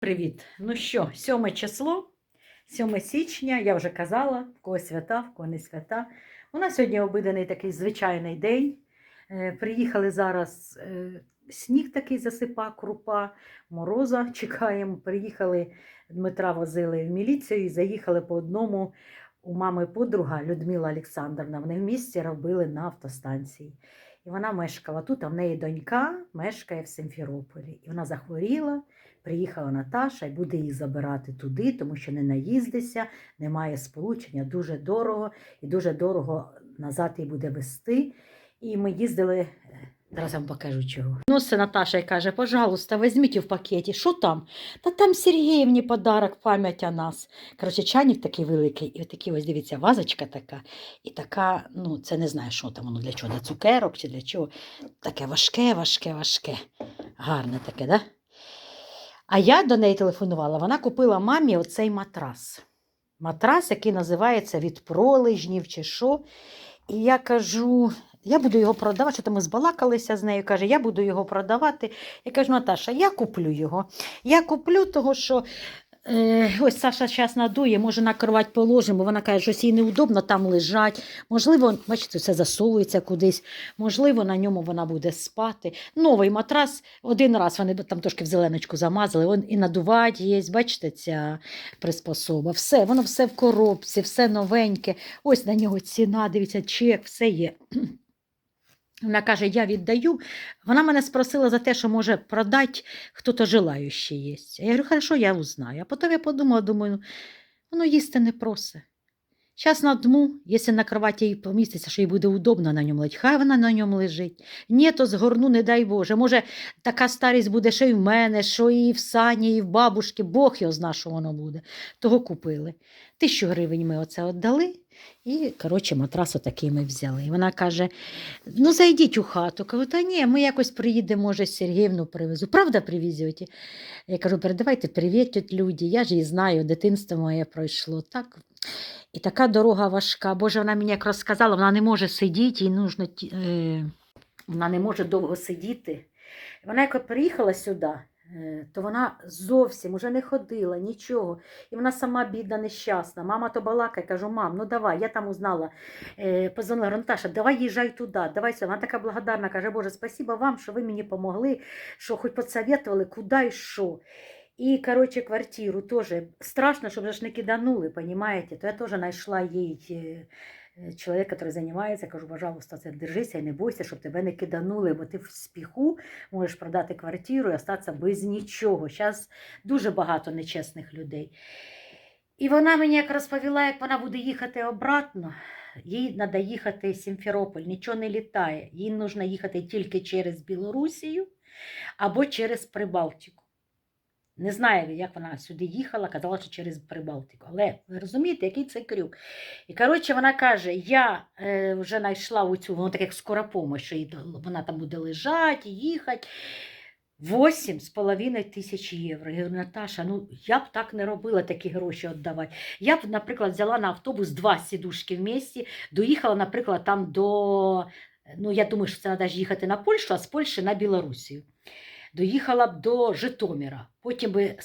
Привіт! Ну що, 7 число, 7 січня, я вже казала, в кого свята, в кого не свята. У нас сьогодні обиданий такий звичайний день. Е, Приїхали зараз, е, сніг такий засипа, крупа, мороза чекаємо. Приїхали, Дмитра возили в міліцію і заїхали по одному. У мами подруга Людмила Олександровна. Вони в місті робили на автостанції. І вона мешкала тут, а в неї донька мешкає в Симферополі. І вона захворіла. Приїхала Наташа і буде їх забирати туди, тому що не наїздися, немає сполучення, дуже дорого, і дуже дорого назад її буде вести. І ми їздили. е, Зараз я вам покажу чого. Ну, це Наташа і каже, пожалуйста, візьміть в пакеті. Що там? Та там Сергіївні подарок, пам'ять о нас. Коротше, чайник такий великий, і отакий, ось дивіться, вазочка така. І така, ну, це не знаю, що там воно для чого, для цукерок чи для чого. Таке важке, важке, важке. Гарне таке, да? А я до неї телефонувала, вона купила мамі оцей матрас. Матрас, який називається від пролежнів чи що. І я кажу, я буду його продавати, що то ми збалакалися з нею. Каже, я буду його продавати. Я кажу, Наташа, я куплю його. Я куплю того, що ось Саша зараз надує, може на кровать положимо. Вона каже, що їй неудобно там лежать. Можливо, бачите, все засовується кудись. Можливо, на ньому вона буде спати. Новий матрас один раз вони там трошки в зеленочку замазали, і надувати є. Бачите, ця приспособа. Все, воно все в коробці, все новеньке. Ось на нього ціна, дивіться, чек, все є. Вона каже, я віддаю. Вона мене спросила за те, що може продати хто-то желаючий є. Я говорю, хорошо, я узнаю. А потім я подумала, думаю, воно їсти не просить. Зараз надму, якщо на кроваті їй поміститься, що їй буде удобно на ньому лежати, хай вона на ньому лежить. Ні, то згорну, не дай Боже. Може, така старість буде, що і в мене, що і в сані, і в бабушки. Бог його зна, що воно буде. Того купили. Тисячу гривень ми оце віддали. І, коротше, матрас отакий ми взяли. І вона каже: ну, зайдіть у хату. Кажу, та ні, ми якось приїдемо, може, Сергіївну привезу. Правда, привезете? Я кажу, передавайте привіт люди. Я ж її знаю, дитинство моє пройшло. Так. І така дорога важка. Боже, вона мені як розказала, вона не може сидіти, їй нужно, е, вона не може довго сидіти. Вона як приїхала сюди, то вона зовсім уже не ходила, нічого. І вона сама бідна, нещасна. Мама то балакає, кажу, мам, ну давай, я там узнала. Е, позвонила, Наташа, давай їжджай туди, давай сюди. Вона така благодарна, каже, Боже, спасибо вам, що ви мені помогли, що хоч посоветували, куди і що. І, короче, квартиру тоже страшно, щоб ж не киданули, понимаете? То я тоже знайшла їй е, чоловіка, який займається, кажу, пожалуйста, це держися і не бойся, щоб тебе не киданули, бо ти в спіху можеш продати квартиру і остатися без нічого. Зараз дуже багато нечесних людей. І вона мені як розповіла, як вона буде їхати обратно. Їй треба їхати в Сімферополь, нічого не літає. Їй потрібно їхати тільки через Білорусію або через Прибалтику. Не знаю, як вона сюди їхала, казала, що через Прибалтику. Але ви розумієте, який це крюк. І коротше, вона каже: я е, вже знайшла оцю, воно так як скора помощь, що вона там буде лежати, їхати. Восім з половиною тисяч євро. Я говорю, Наташа, ну я б так не робила такі гроші віддавати. Я б, наприклад, взяла на автобус два сідушки в місті, доїхала, наприклад, там до. Ну, я думаю, що це треба їхати на Польщу, а з Польщі на Білорусію. Доїхала б до Житомира. Потім би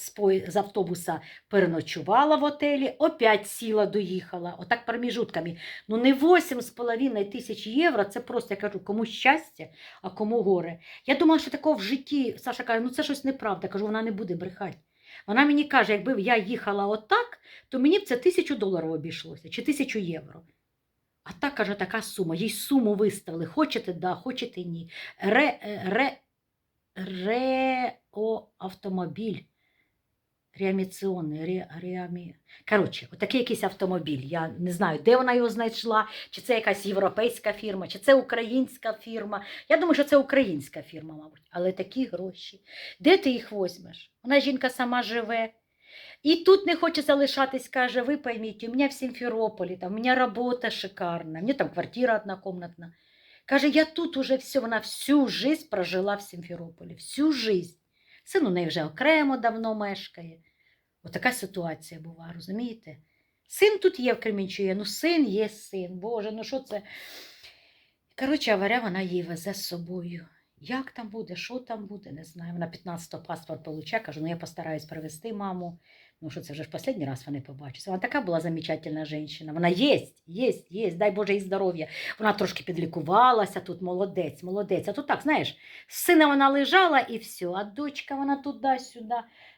з, автобуса переночувала в отелі, опять сіла, доїхала. Отак проміжутками. Ну не 8,5 тисяч євро, це просто, я кажу, кому щастя, а кому горе. Я думала, що такого в житті, Саша каже, ну це щось неправда. Кажу, вона не буде брехати. Вона мені каже, якби я їхала отак, то мені б це тисячу доларів обійшлося, чи тисячу євро. А так, каже, така сума. Їй суму виставили. Хочете, да, хочете ні. Ре, е, ре, Рео автомобіль. Реаміціонний, ре, реамі... Коротше, отакий якийсь автомобіль. Я не знаю, де вона його знайшла, чи це якась європейська фірма, чи це українська фірма. Я думаю, що це українська фірма, мабуть. Але такі гроші. Де ти їх візьмеш? Вона жінка сама живе. І тут не хоче залишатись, каже, ви пойміть, у мене в Сімферополі, там, у мене робота шикарна, у мене там квартира однокомнатна. Каже, я тут уже все, вона всю жизнь прожила в Сімферополі, всю жизнь. Син у неї вже окремо давно мешкає. Отака ситуація була, розумієте? Син тут є в Кремінчує, ну син є син. Боже, ну що це? Коротше аваря вона її везе з собою. Як там буде, що там буде, не знаю. Вона 15-го паспорт получає, кажу, ну я постараюсь привезти маму. Ну, що це вже ж останній раз вони побачаться. Вона така була замечательна жінка. Вона є, є, є, дай Боже їй здоров'я. Вона трошки підлікувалася, тут молодець, молодець. А тут так, знаєш, з сином вона лежала і все, а дочка вона туди-сюди.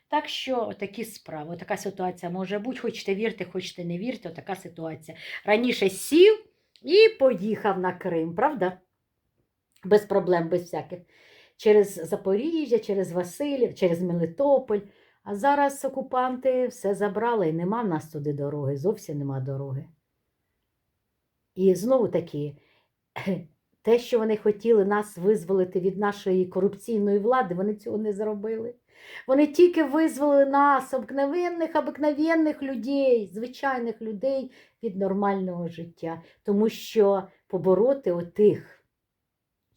Так що такі справи, така ситуація може бути. Хочете вірте, хочете не вірте, така ситуація. Раніше сів і поїхав на Крим, правда? Без проблем, без всяких. Через Запоріжжя, через Василів, через Мелитополь. А зараз окупанти все забрали і нема в нас туди дороги, зовсім нема дороги. І знову таки, те, що вони хотіли нас визволити від нашої корупційної влади, вони цього не зробили. Вони тільки визволили нас, обикновенних, обикновенних людей, звичайних людей від нормального життя. Тому що побороти отих,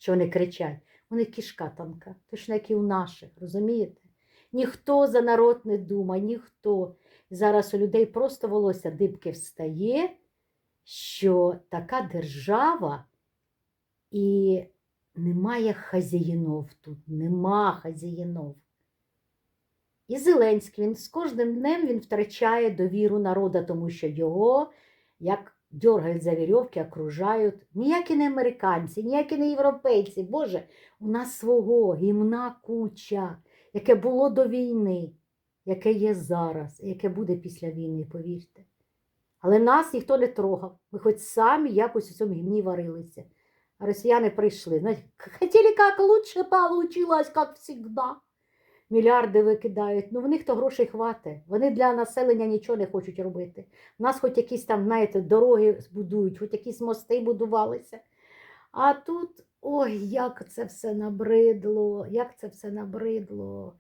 що вони кричать, вони кішка тонка, точно як і у наших, розумієте? Ніхто за народ не думає, ніхто. Зараз у людей просто волосся дибки встає, що така держава і немає хазяїнов тут, нема хазяїнов. І Зеленський він з кожним днем він втрачає довіру народу, тому що його як дергають за вірьовки, окружають. Ніякі не американці, ніякі не європейці. Боже, у нас свого гімна куча, яке було до війни, яке є зараз, яке буде після війни, повірте. Але нас ніхто не трогав. Ми хоч самі якось у цьому гімні варилися. А росіяни прийшли. Хотіли як лучше получилось, як завжди. Мільярди викидають. Ну в них то грошей хватить. Вони для населення нічого не хочуть робити. У нас хоч якісь там, знаєте, дороги збудують, хоч якісь мости будувалися. А тут, ой, як це все набридло, як це все набридло.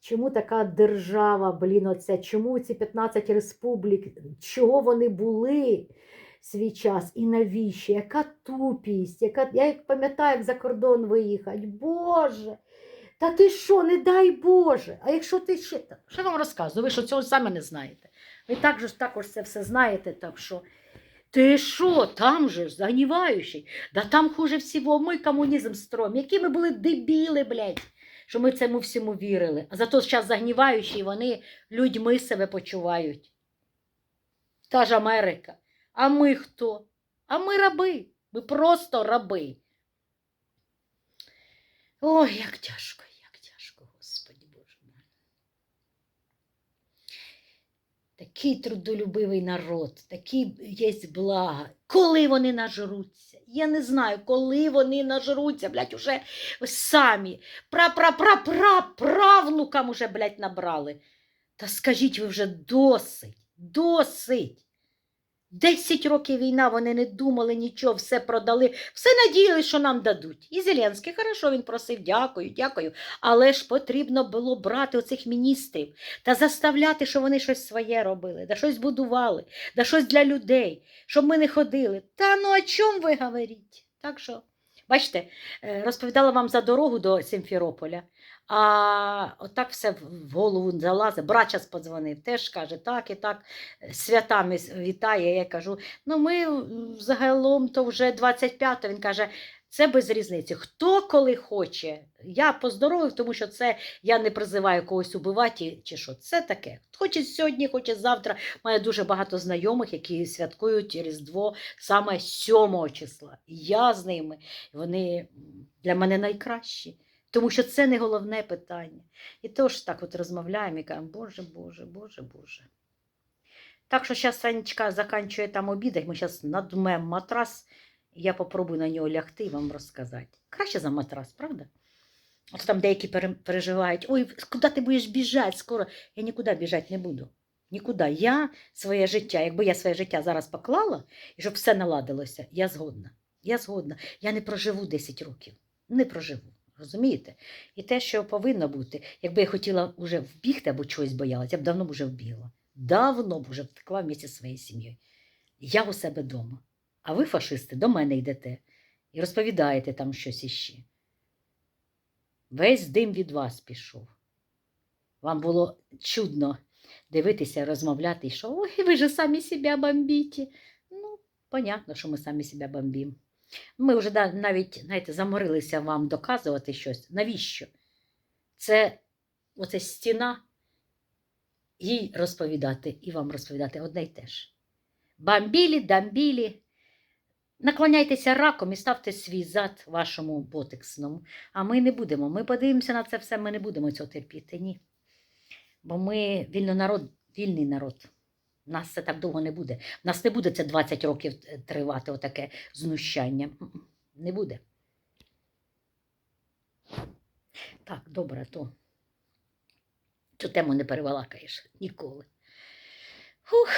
Чому така держава, блін, оця, чому ці 15 республік, чого вони були свій час і навіщо? Яка тупість? Яка... Я пам'ятаю, як за кордон виїхати. Боже! Та ти що, не дай Боже. А якщо ти ще. Що вам розказую? Ви що цього саме не знаєте? Ви також, також це все знаєте, так що. Ти що, там же ж загніваючий? Да там хуже всього, ми комунізм строїмо. Які ми були дебіли, блядь, що ми цьому всьому вірили. А зато зараз загніваючі, вони людьми себе почувають. Та ж Америка. А ми хто? А ми раби. Ми просто раби. Ой, як тяжко, Такий трудолюбивий народ, такі є блага. Коли вони нажруться? Я не знаю, коли вони нажруться, блядь, уже самі. Пра-пра-пра-пра-правнукам уже, блядь, набрали. Та скажіть ви вже досить, досить. Десять років війна, вони не думали нічого, все продали, все надіяли, що нам дадуть. І Зеленський, хорошо, він просив, дякую, дякую. Але ж потрібно було брати оцих міністрів та заставляти, щоб вони щось своє робили, да щось будували, да щось для людей, щоб ми не ходили. Та ну о чому ви говорите? Так що, бачите, е, розповідала вам за дорогу до Сімферополя. А отак все в голову залазить. Брат час подзвонив, теж каже, так і так святами вітає. Я кажу, ну ми взагалом то вже 25-го. Він каже, це без різниці. Хто коли хоче. Я поздоровив, тому що це я не призиваю когось убивати чи що. Це таке. Хоче сьогодні, хоче завтра. Має дуже багато знайомих, які святкують Різдво саме 7 числа. Я з ними. Вони для мене найкращі. Тому що це не головне питання. І тож так от розмовляємо і кажемо, Боже, Боже, Боже, Боже. Так що зараз Санечка закінчує там обідати, ми зараз надумаємо матрас, я попробую на нього лягти і вам розказати. Краще за матрас, правда? От там деякі переживають, ой, куди ти будеш біжати скоро? Я нікуди біжати не буду. Нікуди. Я своє життя, якби я своє життя зараз поклала, і щоб все наладилося, я згодна. Я згодна. Я не проживу 10 років. Не проживу. Розумієте? І те, що повинно бути, якби я хотіла вже вбігти або чогось боялася, я б давно б вже вбігла. Давно б вже втекла вместе зі своєю сім'єю. Я у себе вдома. А ви, фашисти, до мене йдете і розповідаєте там щось іще. Весь дим від вас пішов. Вам було чудно дивитися, розмовляти, що ой, ви ж самі себе бомбите. Ну, понятно, що ми самі себе бомбимо. Ми вже навіть, знаєте, заморилися вам доказувати щось. Навіщо? Це оце стіна, їй розповідати і вам розповідати одне й те ж. Бамбілі, дамбілі. Наклоняйтеся раком і ставте свій зад вашому ботексному. А ми не будемо. Ми подивимося на це все, ми не будемо цього терпіти. Ні. Бо ми вільно народ, вільний народ. Нас це так довго не буде. Нас не буде це 20 років тривати, отаке знущання. Не буде. Так, добре, то цю тему не перевалакаєш ніколи. Фух.